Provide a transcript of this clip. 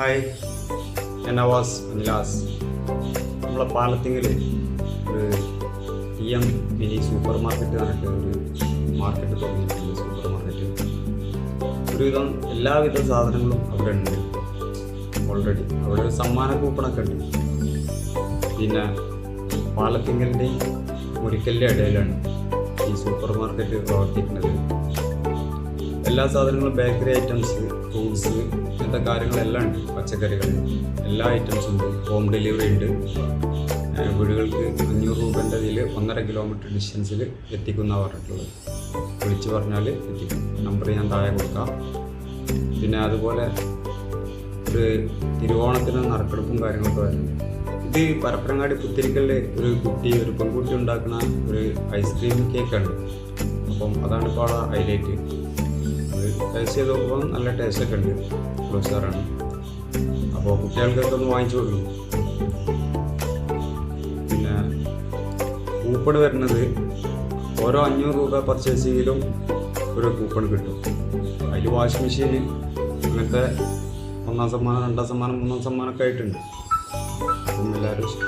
Hi ഞാൻ നവാസ് അനിലാസ് നമ്മളെ പാലത്തിങ്കിൽ ഒരു T M mini super market പറഞ്ഞിട്ട് ഒരു മാർക്കറ്റ് തുടങ്ങിയിട്ടുണ്ട് സൂപ്പർ മാർക്കറ്റ് ഒരുവിധം എല്ലാവിധ സാധനങ്ങളും അവിടെ ഉണ്ട് ഓൾറെഡി അവിടെ ഒരു സമ്മാന കൂപ്പണൊക്കെ ഉണ്ട്. പിന്നെ പാലത്തിങ്കലിന്റെയും മുരിക്കലിന്റെ ഇടയിലാണ് ഈ സൂപ്പർ മാർക്കറ്റ് പ്രവർത്തിക്കുന്നത്. എല്ലാ സാധനങ്ങളും ബേക്കറി ഐറ്റംസ് ഫ്രൂട്ട്സ് ഇങ്ങനത്തെ കാര്യങ്ങളെല്ലാം ഉണ്ട് പച്ചക്കറികൾ. എല്ലാ ഐറ്റംസും ഉണ്ട്. ഹോം ഡെലിവറി ഉണ്ട്. വീടുകൾക്ക് അഞ്ഞൂറ് രൂപന്റെ ഇതിൽ ഒന്നര കിലോമീറ്റർ ഡിസ്റ്റൻസിൽ എത്തിക്കുന്ന പറഞ്ഞിട്ടുള്ളത്. വിളിച്ചു പറഞ്ഞാൽ എത്തിക്കും. നമ്പർ ഞാൻ താഴെ കൊടുക്കാം. പിന്നെ അതുപോലെ ഒരു തിരുവോണത്തിന് നറുക്കെടുപ്പും കാര്യങ്ങളൊക്കെ വരുന്നുണ്ട്. ഇത് പരപ്പനങ്ങാടി പുത്തിരിക്കലിൽ ഒരു കുട്ടി ഒരു പെൺകുട്ടി ഉണ്ടാക്കുന്ന ഒരു ഐസ്ക്രീം കേക്കാണ് അപ്പം അതാണ് ഇപ്പോൾ ഹൈലൈറ്റ് അത് ടേസ്റ്റ് ചെയ്ത് നോക്കുമ്പോൾ നല്ല ടേസ്റ്റൊക്കെ ഉണ്ട്. ഫ്ലോസാറാണ് അപ്പോൾ കുട്ടികൾക്കൊക്കെ ഒന്ന് വാങ്ങിച്ചു കൊടുക്കും. പിന്നെ കൂപ്പൺ വരുന്നത് ഓരോ അഞ്ഞൂറ് രൂപ പർച്ചേസ് ചെയ്യലും ഒരു കൂപ്പൺ കിട്ടും. അതിൽ വാഷിംഗ് മെഷീൻ അങ്ങനത്തെ ഒന്നാം സമ്മാനം രണ്ടാം സമ്മാനം മൂന്നാം സമ്മാനമൊക്കെ ആയിട്ടുണ്ട്. അപ്പം എല്ലാവരും